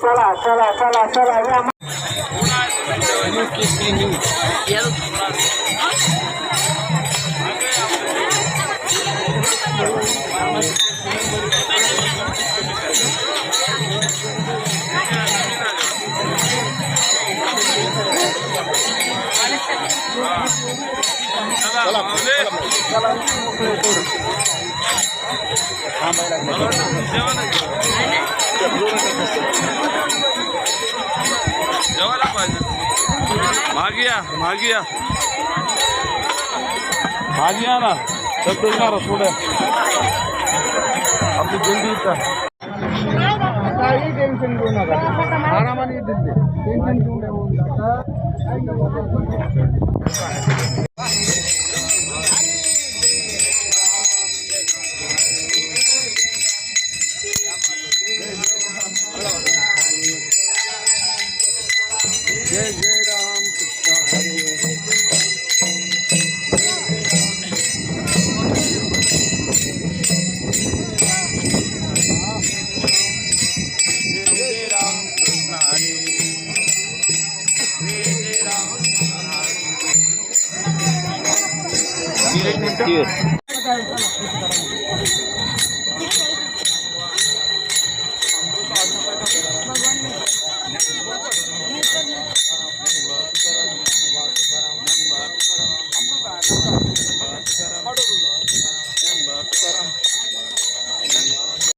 चला चला चला चला या जेवायला पाहिजे मागिया मागिया मागिया ना. तर तुलणार थोडं आपली जिंदीचा काही टेन्शन घेऊ नका आरामाने दिले टेन्शन घेऊ नका जय जय Thank you.